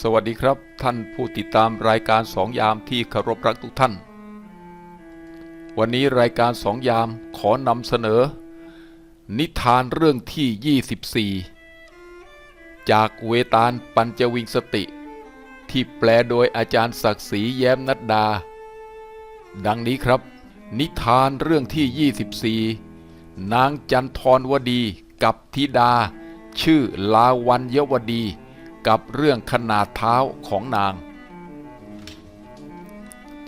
สวัสดีครับท่านผู้ติดตามรายการสองยามที่เคารพรักทุกท่าน วันนี้รายการสองยามขอนำเสนอ นิทานเรื่องที่ 24 จากเวตาลปัญจวิงสติ ที่แปลโดยอาจารย์ศักดิ์ศรีแย้มนัดดา ดังนี้ครับ นิทานเรื่องที่ 24 นางจันทรวดีกับธิดา ชื่อลาวันยวดี กับเรื่องขนาดเท้าของนาง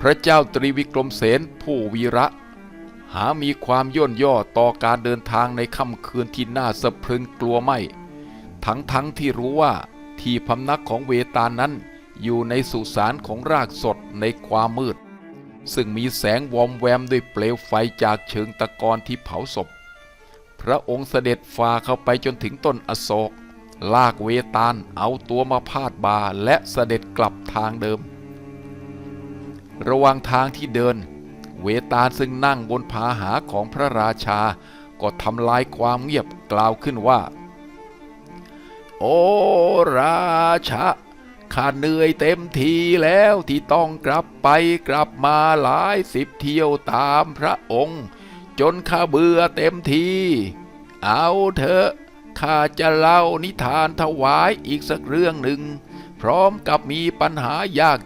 พระเจ้าตรีวิกรมเสนผู้วีระ หามีความย่นย่อต่อการเดินทางในค่ำคืนที่น่าสะพรึงกลัวไม่ ทั้งทั้งที่รู้ว่าที่พำนักของเวตาลนั้นอยู่ในสุสานของรากสดในความมืด ซึ่งมีแสงวอมแวมด้วยเปลวไฟจากเชิงตะกอนที่เผาศพ พระองค์เสด็จฝ่าเข้าไปจนถึงต้นอโศก ลากเวตาลเอาตัวมาพาดบาและเสด็จกลับทางเดิม ระหว่างทางที่เดิน เวตาลซึ่งนั่งบนพาหาของพระราชา ก็ทำลายความเงียบกล่าวขึ้นว่า โอราชะข้าเหนื่อยเต็มทีแล้วที่ต้องกลับไปกลับมาหลายสิบเที่ยวตามพระองค์ จนข้าเบื่อเต็มที เอาเถอะ ข้าจะเล่านิทานถวายอีกสักเรื่องหนึ่ง พร้อมกับมีปัญหา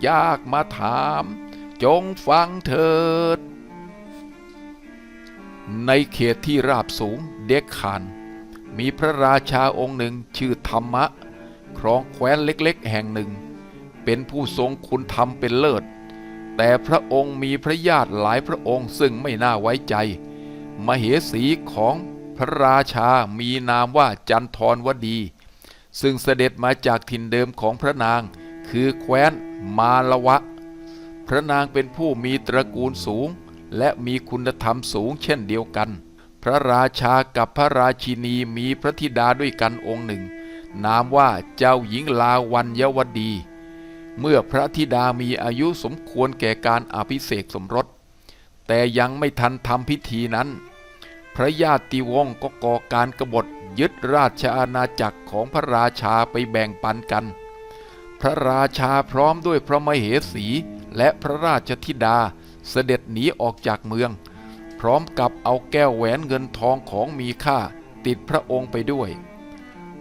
ยากๆมาถาม จงฟังเถิด ในเขตที่ราบสูงเด็กขานมีพระราชาองค์หนึ่งชื่อธรรมะ ครองแคว้นเล็กๆ แห่งหนึ่ง เป็นผู้ทรงคุณธรรมเป็นเลิศ แต่พระองค์มีพระญาติหลายพระองค์ซึ่งไม่น่าไว้ใจ มเหสีของ พระราชามีนามว่าจันทรวดี ซึ่งเสด็จมาจากถิ่นเดิมของพระนาง คือแคว้นมาลวะ พระนางเป็นผู้มีตระกูลสูง และมีคุณธรรมสูงเช่นเดียวกัน พระราชากับพระราชินีมีพระธิดาด้วยกันองค์หนึ่ง นามว่าเจ้าหญิงลาวันยวดี เมื่อพระธิดามีอายุสมควรแก่การอภิเษกสมรส แต่ยังไม่ทันทำพิธีนั้น พระญาติวงศ์ก็ก่อการกบฏยึดราชอาณาจักรของพระราชาไปแบ่งปันกัน พระราชาพร้อมด้วยพระมเหสีและพระราชธิดาเสด็จหนีออกจากเมือง พร้อมกับเอาแก้วแหวนเงินทองของมีค่าติดพระองค์ไปด้วย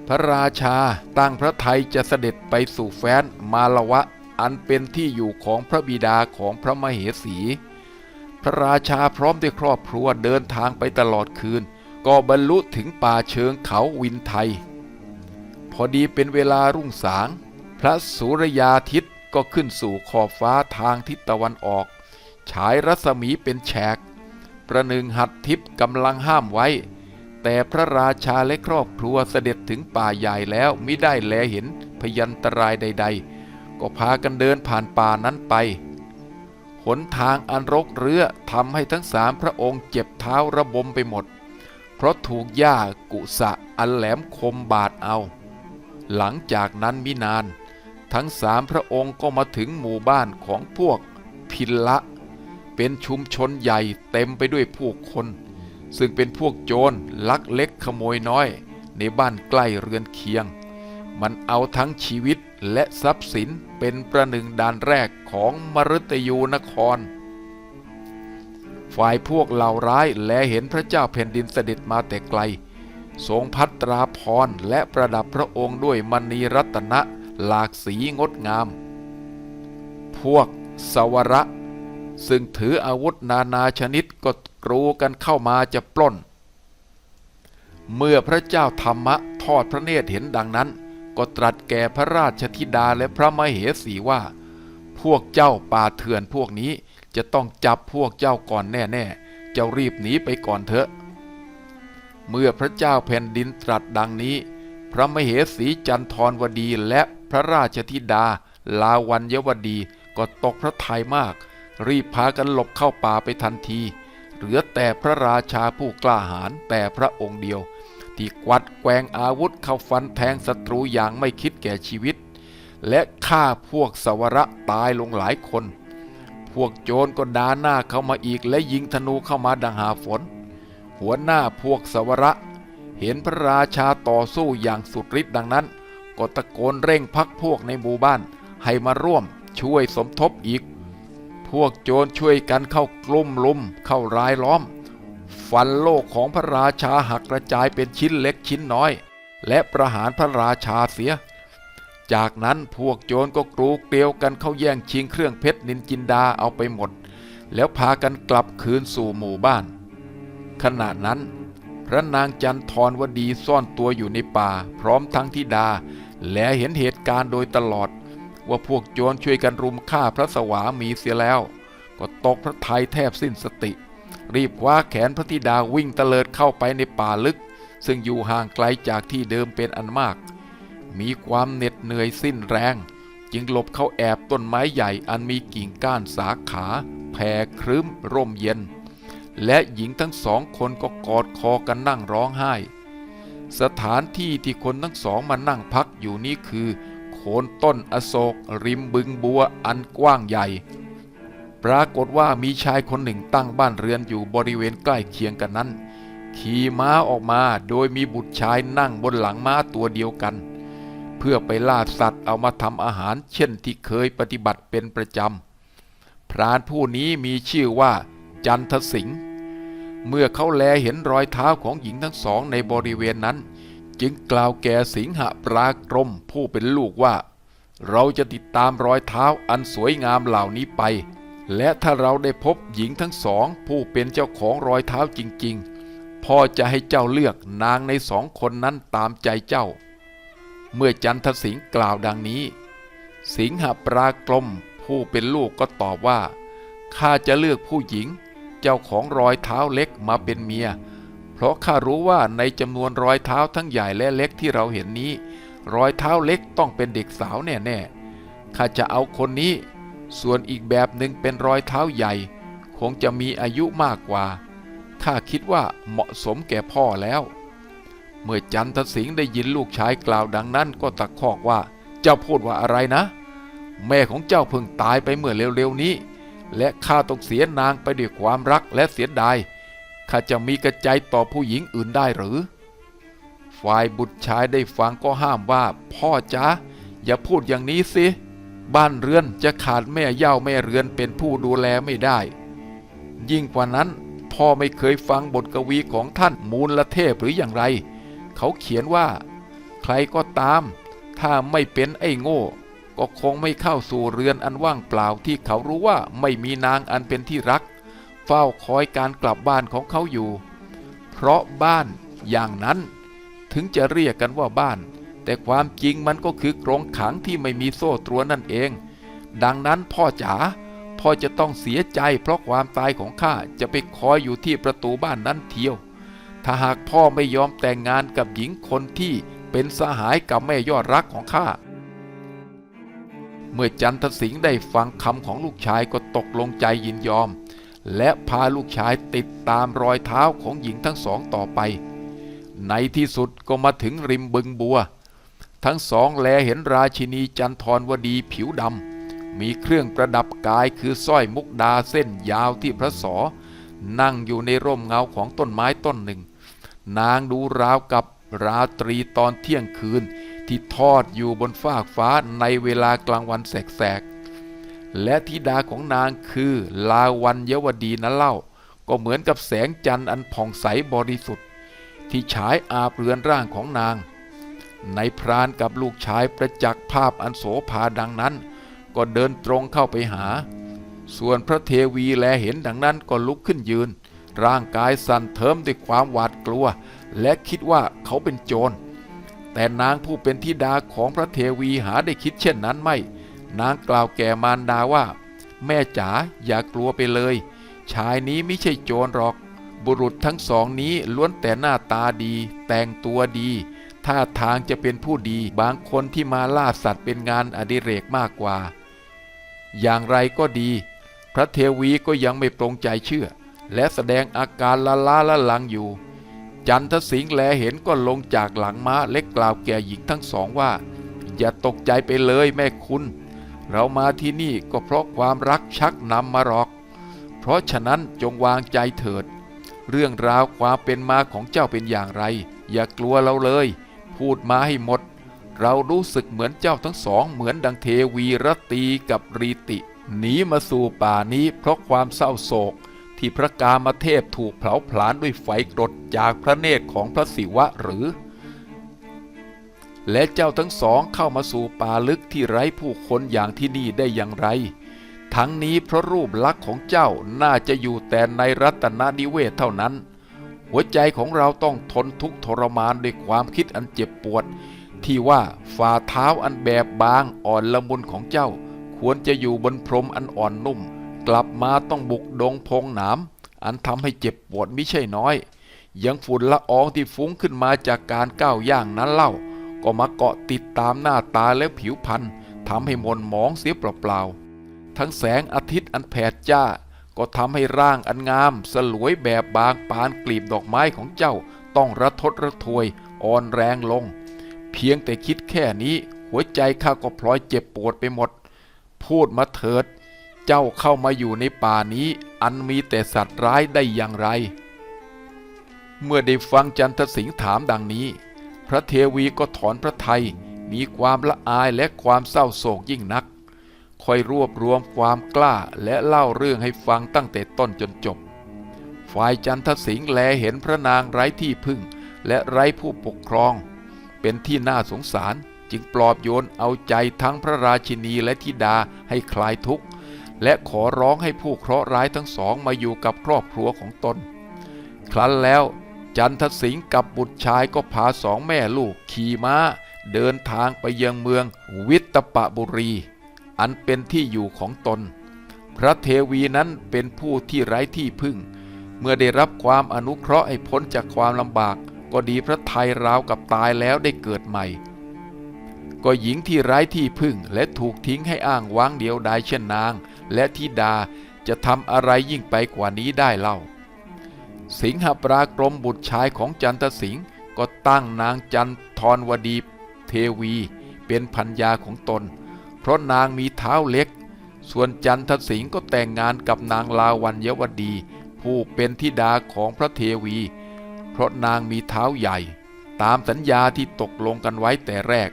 พระราชาตั้งพระไทยจะเสด็จไปสู่แฟนมาลวะอันเป็นที่อยู่ของพระบิดาของพระมเหสี พระราชาพร้อมด้วยครอบครัวเดินทางไปตลอดคืน ก็บรรลุถึงป่าเชิงเขาวินไทย พอดีเป็นเวลารุ่งสาง พระสุรยาทิตก็ขึ้นสู่ขอบฟ้าทางทิศตะวันออก ฉายรัศมีเป็นแฉก ประหนึ่งหัดทิพย์กำลังห้ามไว้ แต่พระราชาและครอบครัวเสด็จถึงป่าใหญ่แล้วมิได้แลเห็นพยันตรายใด ๆ ก็พากันเดินผ่านป่านั้นไป หนทางอันรกเรือทำให้ทั้งสามพระองค์เจ็บเท้าระบมไปหมด เพราะถูกหญ้ากุสะอันแหลมคมบาดเอา หลังจากนั้นมินาน ทั้งสามพระองค์ก็มาถึงหมู่บ้านของพวกพินละ เป็นชุมชนใหญ่เต็มไปด้วยผู้คน ซึ่งเป็นพวกโจรลักเล็กขโมยน้อย ในบ้านใกล้เรือนเคียง มันเอาทั้งชีวิตและทรัพย์สินเป็นประหนึ่งด่านแรกของมฤตยูนคร ฝ่ายพวกเหล่าร้ายแลเห็นพระเจ้าแผ่นดินเสด็จมาแต่ไกล ทรงพัตราพรและประดับพระองค์ด้วยมณีรัตนะหลากสีงดงาม พวกสวระ ซึ่งถืออาวุธนานาชนิดก็กรูกันเข้ามาจะปล้น เมื่อพระเจ้าธรรมะทอดพระเนตรเห็นดังนั้น ก็ตรัสแก่พระราชธิดาและพระมเหสีว่า พวกเจ้าป่าเถื่อนพวกนี้จะต้องจับพวกเจ้าก่อนแน่ๆ เจ้ารีบหนีไปก่อนเถอะ เมื่อพระเจ้าแผ่นดินตรัสดังนี้ พระมเหสีจันทรวดีและพระราชธิดา ลาวันยวดีก็ตกพระทัยมาก รีบพากันหลบเข้าป่าไปทันที เหลือแต่พระราชาผู้กล้าหาญแต่พระองค์เดียว ที่กวัดแกงอาวุธเข้าฟันแทงศัตรูอย่างไม่คิดแก่ชีวิต และฆ่าพวกสวระตายลงหลายคน พวกโจรก็ดาหน้าเข้ามาอีกและยิงธนูเข้ามาดังหาฝน หัวหน้าพวกสวระ เห็นพระราชาต่อสู้อย่างสุดฤทธิ์ดังนั้น ก็ตะโกนเร่งพักพวกในหมู่บ้านให้มาร่วมช่วยสมทบอีก พวกโจรช่วยกันเข้ากลุ่มลุมเข้ารายล้อม ฟันโลกของพระราชาหักกระจายเป็นชิ้นเล็กชิ้นน้อย และประหารพระราชาเสีย จากนั้นพวกโจรก็กรูเกลียวกันเข้าแย่งชิงเครื่องเพชรนินจินดาเอาไปหมด แล้วพากันกลับคืนสู่หมู่บ้าน ขณะนั้น พระนางจันทรวดีซ่อนตัวอยู่ในป่า พร้อมทั้งธิดา และเห็นเหตุการณ์โดยตลอด ว่าพวกโจรช่วยกันรุมฆ่าพระสวามีเสียแล้ว ก็ตกพระทัยแทบสิ้นสติ รีบคว้าแขนพระธิดาวิ่งเตลิดเข้าไปในป่าลึก ซึ่งอยู่ห่างไกลจากที่เดิมเป็นอันมาก มีความเหน็ดเหนื่อยสิ้นแรง จึงหลบเข้าแอบต้นไม้ใหญ่อันมีกิ่งก้านสาขาแผ่ครึ้มร่มเย็น และหญิงทั้งสองคนก็กอดคอกันนั่งร้องไห้ สถานที่ที่คนทั้งสองมานั่งพักอยู่นี้คือโคนต้นอโศกริมบึงบัวอันกว้างใหญ่ รากฏว่ามีชายคนหนึ่งตั้งบ้านเรือนอยู่บริเวณใกล้เคียงกันนั้น ขี่ม้าออกมาโดยมีบุตรชายนั่งบนหลังม้าตัวเดียวกัน เพื่อไปล่าสัตว์เอามาทำอาหารเช่นที่เคยปฏิบัติเป็นประจำพรานผู้นี้มีชื่อว่า จันทสิงห์เมื่อเขาแลเห็นรอยเท้าของหญิงทั้งสองในบริเวณนั้น จึงกล่าวแก่สิงหปรากรมผู้เป็นลูกว่า เราจะติดตามรอยเท้าอันสวยงามเหล่านี้ไป และถ้าเราได้พบหญิงทั้งสอง ผู้เป็นเจ้าของรอยเท้าจริง ๆ พ่อจะให้เจ้าเลือกนางในสองคนนั้นตามใจเจ้า เมื่อจันทสิงห์กล่าวดังนี้ สิงหปรากรมผู้เป็นลูกก็ตอบว่าข้าจะเลือกผู้หญิง เจ้าของรอยเท้าเล็กมาเป็นเมีย เพราะข้ารู้ว่าในจำนวนรอยเท้าทั้งใหญ่และเล็กที่เราเห็นนี้ รอยเท้าเล็กต้องเป็นเด็กสาวแน่ๆข้าจะเอาคนนี้ ส่วนอีกแบบหนึ่งเป็นรอยเท้าใหญ่ คงจะมีอายุมากกว่าข้าคิดว่าเหมาะสมแก่พ่อแล้ว เมื่อจันทสิงห์ได้ยินลูกชายกล่าวดังนั้นก็ตะคอกว่าเจ้าพูดว่าอะไรนะ แม่ของเจ้าเพิ่งตายไปเมื่อเร็วๆนี้ และข้าต้องเสียนางไปด้วยความรักและเสียดายข้าจะมีกระใจต่อผู้หญิงอื่นได้หรือ ฝ่ายบุตรชายได้ฟังก็ห้ามว่า พ่อจ๊ะอย่าพูดอย่างนี้สิ บ้านเรือนจะขาดแม่เย่าแม่เรือนเป็นผู้ดูแลไม่ได้ ยิ่งกว่านั้นพ่อไม่เคยฟังบทกวีของท่านมูลเทพหรืออย่างไร เขาเขียนว่า ใครก็ตาม ถ้าไม่เป็นไอ้โง่ ก็คงไม่เข้าสู่เรือนอันว่างเปล่าที่เขารู้ว่าไม่มีนางอันเป็นที่รัก เฝ้าคอยการกลับบ้านของเขาอยู่ เพราะบ้านอย่างนั้น ถึงจะเรียกกันว่าบ้าน แต่ความจริงมันก็คือกรงขังที่ไม่มีโซ่ตรวนนั่นเอง ดังนั้นพ่อจ๋าพ่อจะต้องเสียใจเพราะความตายของข้าจะไปคอยอยู่ที่ประตูบ้านนั้นเที่ยว ถ้าหากพ่อไม่ยอมแต่งงานกับหญิงคนที่เป็นสหายกับแม่ยอดรักของข้า เมื่อจันทสิงห์ได้ฟังคำของลูกชายก็ตกลงใจยินยอม และพาลูกชายติดตามรอยเท้าของหญิงทั้งสองต่อไป ในที่สุดก็มาถึงริมบึงบัว ทั้งสองแลเห็นราชินีจันทรวดีผิวดำมีเครื่องประดับกายคือสร้อยมุกดาเส้นยาวที่พระสอ นั่งอยู่ในร่มเงาของต้นไม้ต้นหนึ่ง นางดูราวกับราตรีตอนเที่ยงคืนที่ทอดอยู่บนฟากฟ้าในเวลากลางวันแสกๆ และธิดาของนางคือลาวันยวดีนั้นเล่า ก็เหมือนกับแสงจันทร์อันผ่องใสบริสุทธิ์ ที่ฉายอาบเรือนร่างของนาง ในพรานกับลูกชายประจักษ์ภาพอันโสภาดังนั้น ก็เดินตรงเข้าไปหา ส่วนพระเทวีแลเห็นดังนั้นก็ลุกขึ้นยืน ร่างกายสั่นเทิมด้วยความหวาดกลัว และคิดว่าเขาเป็นโจร แต่นางผู้เป็นธิดาของพระเทวีหาได้คิดเช่นนั้นไม่ นางกล่าวแก่มารดาว่า แม่จ๋าอย่ากลัวไปเลย ชายนี้ไม่ใช่โจรหรอก บุรุษทั้งสองนี้ล้วนแต่หน้าตาดี แต่งตัวดี ท่าทางจะเป็นผู้ดีบางคนที่มาล่าสัตว์เป็นงานอดิเรกมากกว่า อย่างไรก็ดี พระเทวีก็ยังไม่ปรงใจเชื่อ และแสดงอาการละล้าละลังอยู่ จันทสิงห์แลเห็นก็ลงจากหลังม้าเล็กกล่าวแก่หญิงทั้งสองว่า อย่าตกใจไปเลยแม่คุณ เรามาที่นี่ก็เพราะความรักชักนำมาหรอก เพราะฉะนั้นจงวางใจเถิดเรื่องราวความเป็นมาของเจ้าเป็นอย่างไร อย่ากลัวเราเลย พูดมาให้หมด เรารู้สึกเหมือนเจ้าทั้งสองเหมือนดังเทวีรตีกับรีติหนีมาสู่ป่านี้เพราะความเศร้าโศก ที่พระกามเทพถูกเผาผลาญด้วยไฟกรดจากพระเนตรของพระศิวะหรือ และเจ้าทั้งสองเข้ามาสู่ป่าลึกที่ไร้ผู้คนอย่างที่นี่ได้อย่างไร ทั้งนี้เพราะรูปลักษณ์ของเจ้าน่าจะอยู่แต่ในรัตนนิเวศเท่านั้น หัวใจของเราต้องทนทุกทรมานด้วยความคิดอันเจ็บปวด ที่ว่าฝ่าเท้าอันแบบบางอ่อนละมุนของเจ้า ควรจะอยู่บนพรมอันอ่อนนุ่ม กลับมาต้องบุกดงพงหนามอันทำให้เจ็บปวดไมิใช่น้อย ยังฝุ่นละอองที่ฟุ้งขึ้นมาจากการก้าวย่างนั้นเล่า ก็มาเกาะติดตามหน้าตาและผิวพรรณทำให้มนหมองเสียเปล่าๆทั้งแสงอาทิตย์อันแผดจ้า ก็ทำให้ร่างอันงาม สลวยแบบบางปานกลีบดอกไม้ของเจ้าต้องระทดระทวยอ่อนแรงลง เพียงแต่คิดแค่นี้ หัวใจข้าก็พลอยเจ็บปวดไปหมด พูดมาเถิด เจ้าเข้ามาอยู่ในป่านี้ อันมีแต่สัตว์ร้ายได้อย่างไร เมื่อได้ฟังจันทสิงห์ถามดังนี้ พระเทวีก็ถอนพระทัยมีความละอายและความเศร้าโศกยิ่งนัก คอยรวบรวมความกล้าและเล่าเรื่องให้ฟังตั้งแต่ต้นจนจบ ฝ่ายจันทสิงห์แลเห็นพระนางไร้ที่พึ่ง และไร้ผู้ปกครอง เป็นที่น่าสงสารจึงปลอบโยนเอาใจทั้งพระราชินีและธิดาให้คลายทุกข์ และขอร้องให้ผู้เคราะห์ร้ายทั้งสองมาอยู่กับครอบครัวของตน ครั้นแล้วจันทสิงห์กับบุตรชายก็พาสองแม่ลูกขี่ม้า เดินทางไปยังเมืองวิตปะบุรี อันเป็นที่อยู่ของตน พระเทวีนั้นเป็นผู้ที่ไร้ที่พึ่ง เมื่อได้รับความอนุเคราะห์ให้พ้นจากความลำบาก ก็ดีพระไทยราวกับตายแล้วได้เกิดใหม่ ก็หญิงที่ไร้ที่พึ่งและถูกทิ้งให้อ้างว้างเดียวดายเช่นนาง และธิดาจะทำอะไรยิ่งไปกว่านี้ได้เล่า สิงหปรากรมบุตรชายของจันทสิงห์ก็ตั้งนางจันทรวดีเทวี เป็นพัญญาของตน ราะนางมีเท้าเล็ก ส่วนจันทสิงห์ก็แต่งงานกับนางลาวันยวดี ผู้เป็นธิดาของพระเทวี เพราะนางมีเท้าใหญ่ ตามสัญญาที่ตกลงกันไว้แต่แรก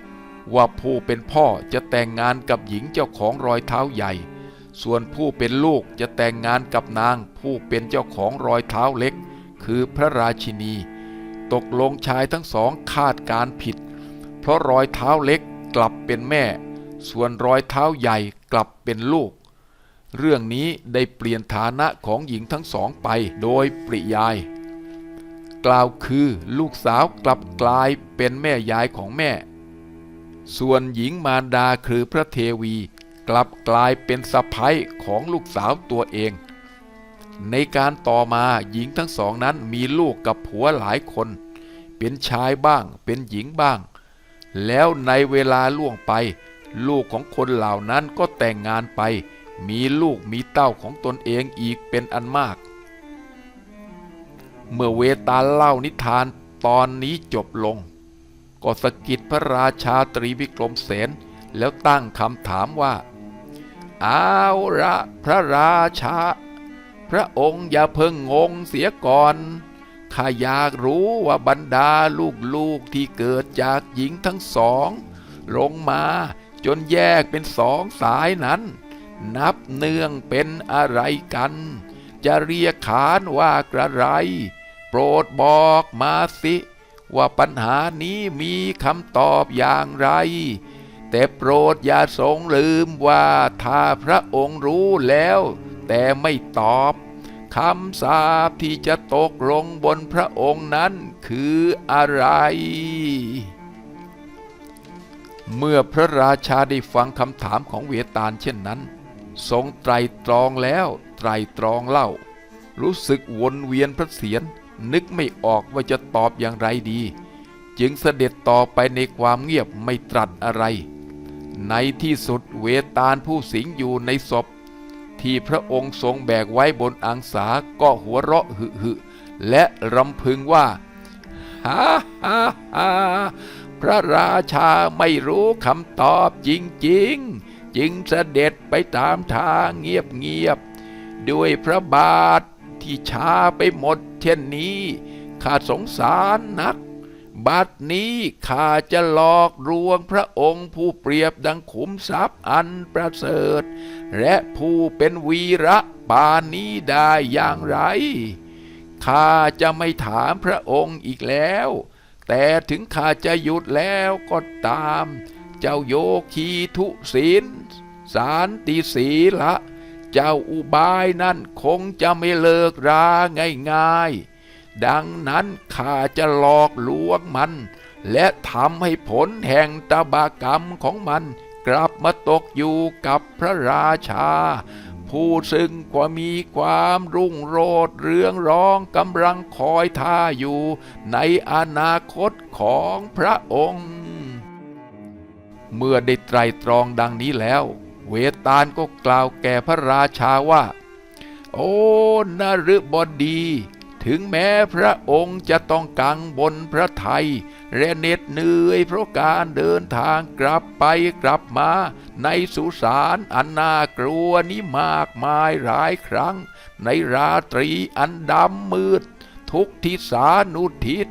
ว่าผู้เป็นพ่อจะแต่งงานกับหญิงเจ้าของรอยเท้าใหญ่ ส่วนผู้เป็นลูกจะแต่งงานกับนางผู้เป็นเจ้าของรอยเท้าเล็ก คือพระราชินี ตกลงชายทั้งสองคาดการผิด เพราะรอยเท้าเล็กกลับเป็นแม่ ส่วนรอยเท้าใหญ่กลับเป็นลูก เรื่องนี้ได้เปลี่ยนฐานะของหญิงทั้งสองไปโดยปริยาย กล่าวคือลูกสาวกลับกลายเป็นแม่ยายของแม่ ส่วนหญิงมารดาคือพระเทวีกลับกลายเป็นสะพ้ยของลูกสาวตัวเอง ในการต่อมาหญิงทั้งสองนั้นมีลูกกับผัวหลายคน เป็นชายบ้างเป็นหญิงบ้าง แล้วในเวลาล่วงไป ลูกของคนเหล่านั้นก็แต่งงานไป มีลูกมีเต้าของตนเองอีกเป็นอันมาก เมื่อเวตาลเล่านิทานตอนนี้จบลง ก็สะกิดพระราชาตรีวิกรมเสนแล้วตั้งคำถามว่าเอาละพระราชา พระองค์อย่าเพิ่งงงเสียก่อนข้าอยากรู้ว่าบรรดาลูกๆที่เกิดจากหญิงทั้งสอง ลงมา จนแยกเป็นสองสายนั้น นับเนื่องเป็นอะไรกัน จะเรียกขานว่ากระไร โปรดบอกมาสิ ว่าปัญหานี้มีคำตอบอย่างไร แต่โปรดอย่าทรงลืมว่าถ้าพระองค์รู้แล้ว แต่ไม่ตอบคำสาปที่จะตกลงบนพระองค์นั้นคืออะไร เมื่อพระราชาได้ฟังคำถามของเวตาลเช่นนั้น ทรงไตรตรองแล้วไตรตรองเล่า รู้สึกวนเวียนพระเศียรนึกไม่ออกว่าจะตอบอย่างไรดี จึงเสด็จต่อไปในความเงียบไม่ตรัสอะไร ในที่สุดเวตาลผู้สิงอยู่ในศพ ที่พระองค์ทรงแบกไว้บนอังสาก็หัวเราะหึหึและรำพึงว่าฮ่าฮ่าฮ่า พระราชาไม่รู้คำตอบจริงๆ จึงเสด็จไปตามทางเงียบๆ ด้วยพระบาทที่ช้าไปหมดเช่นนี้ข้าสงสารนัก บัดนี้ข้าจะหลอกลวงพระองค์ผู้เปรียบดังขุมทรัพย์อันประเสริฐ และผู้เป็นวีระปานนี้ได้อย่างไรข้าจะไม่ถามพระองค์อีกแล้ว แต่ถึงข้าจะหยุดแล้วก็ตาม เจ้าโยคีทุศีลสารติศีละ เจ้าอุบายนั่นคงจะไม่เลิกราง่ายๆ ดังนั้นข้าจะหลอกลวงมัน และทำให้ผลแห่งตบากรรมของมัน กลับมาตกอยู่กับพระราชา ผู้ซึ่งกว่ามีความรุ่งโรจน์เรืองร้องกำลังคอยท่าอยู่ในอนาคตของพระองค์ เมื่อได้ไตรตรองดังนี้แล้ว เวตาลก็กล่าวแก่พระราชาว่า โอ้นฤบดี ถึงแม้พระองค์จะต้องกังบนพระไทยและเหน็ดเหนื่อยเพราะการเดินทางกลับไปกลับมา ในสุสานอันน่ากลัวนี้มากมายหลายครั้ง ในราตรีอันดำมืด ทุกทิศานุทิศ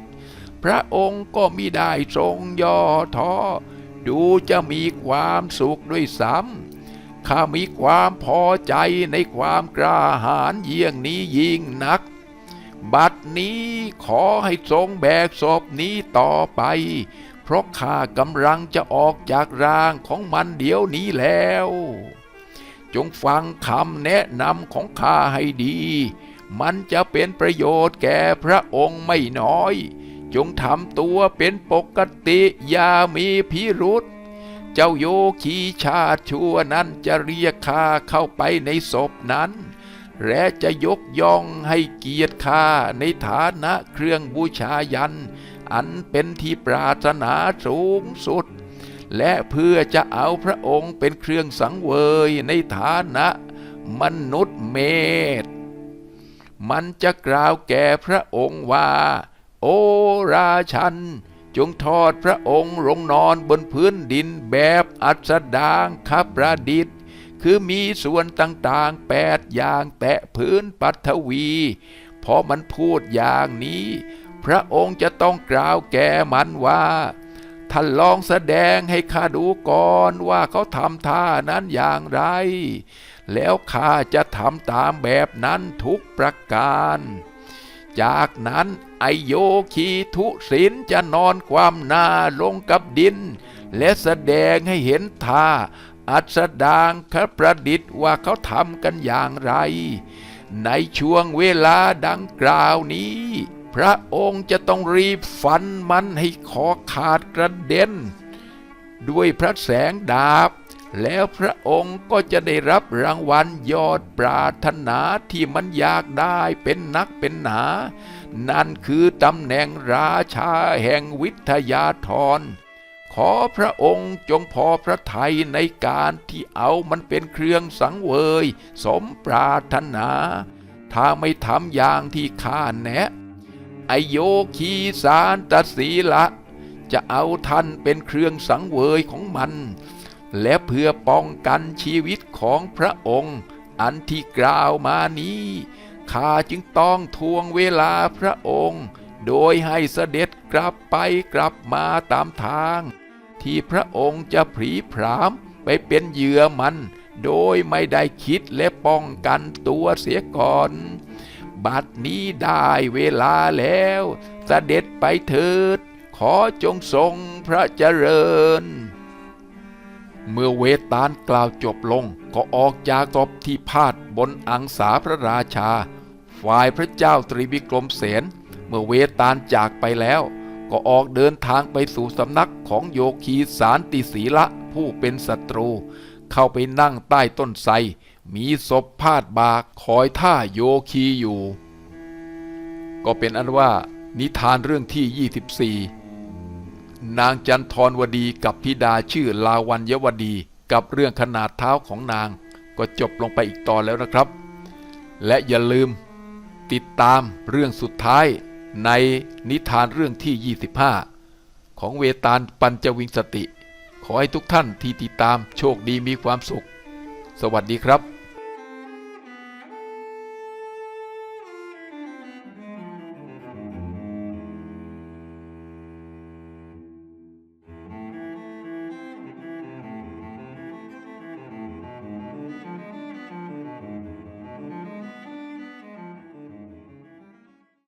พระองค์ก็มิได้ทรงย่อท้อดูจะมีความสุขด้วยซ้ำข้ามีความพอใจในความกล้าหาญเยี่ยงนี้ยิ่งนัก บัดนี้ขอให้ทรงแบกศพนี้ต่อไป เพราะข้ากำลังจะออกจากร่างของมันเดี๋ยวนี้แล้ว จงฟังคำแนะนำของข้าให้ดี มันจะเป็นประโยชน์แก่พระองค์ไม่น้อย จงทำตัวเป็นปกติอย่ามีพิรุษเจ้าโยคีชาติชั่วนั้นจะเรียกข้าเข้าไปในศพนั้น และจะยกย่องให้เกียรติข้าในฐานะเครื่องบูชายัน อันเป็นที่ปรารถนาสูงสุด และเพื่อจะเอาพระองค์เป็นเครื่องสังเวยในฐานะมนุษย์เมธมันจะกล่าวแก่พระองค์ว่า โอราชัน จงทอดพระองค์ลงนอนบนพื้นดินแบบอัสดางคับประดิษฐ์ คือมีส่วนต่างๆแปดอย่างแตะพื้นปัทวีพอมันพูดอย่างนี้ พระองค์จะต้องกล่าวแก่มันว่าท่านลองแสดงให้ข้าดูก่อนว่าเขาทำท่านั้นอย่างไร แล้วข้าจะทำตามแบบนั้นทุกประการ จากนั้นไอโยคีทุศินจะนอนความหน้าลงกับดิน และแสดงให้เห็นท่า อัศดางคประดิษฐ์ว่าเขาทำกันอย่างไร ในช่วงเวลาดังกล่าวนี้ พระองค์จะต้องรีบฟันมันให้คอขาดกระเด็น ด้วยพระแสงดาบ แล้วพระองค์ก็จะได้รับรางวัลยอดปรารถนาที่มันอยากได้เป็นนักเป็นหนา นั่นคือตำแหน่งราชาแห่งวิทยาธร ขอพระองค์จงพอพระทัยในการที่เอามันเป็นเครื่องสังเวย สมปรารถนา ถ้าไม่ทำอย่างที่ข้าแนะไอโยคีสารตศีละ จะเอาท่านเป็นเครื่องสังเวยของมัน และเพื่อป้องกันชีวิตของพระองค์ อันที่กล่าวมานี้ข้าจึงต้องทวงเวลาพระองค์ โดยให้เสด็จกลับไปกลับมาตามทาง ที่พระองค์จะผลีผลามไปเป็นเหยื่อมัน โดยไม่ได้คิดและป้องกันตัวเสียก่อน บัดนี้ได้เวลาแล้วเสด็จไปเถิด ขอจงทรงพระเจริญ เมื่อเวตาลกล่าวจบลงก็ออกจากศพที่พาดบนอังสาพระราชา ฝ่ายพระเจ้าตรีวิกรมเสนเมื่อเวตาลจากไปแล้ว ก็ออกเดินทางไปสู่สำนักของโยคีสารติศีละผู้เป็นศัตรู เข้าไปนั่งใต้ต้นไทรมีศพพาดบากคอยท่าโยคีอยู่ ก็เป็นอันว่านิทานเรื่องที่ 24 นางจันทรวดีกับธิดาชื่อลาวันยวดี กับเรื่องขนาดเท้าของนาง ก็จบลงไปอีกตอนแล้วนะครับ และอย่าลืมติดตามเรื่องสุดท้าย ในนิทานเรื่องที่ 25 ของเวตาลปัญจวิงสติ ขอให้ทุกท่านที่ติดตามโชคดีมีความสุข สวัสดีครับ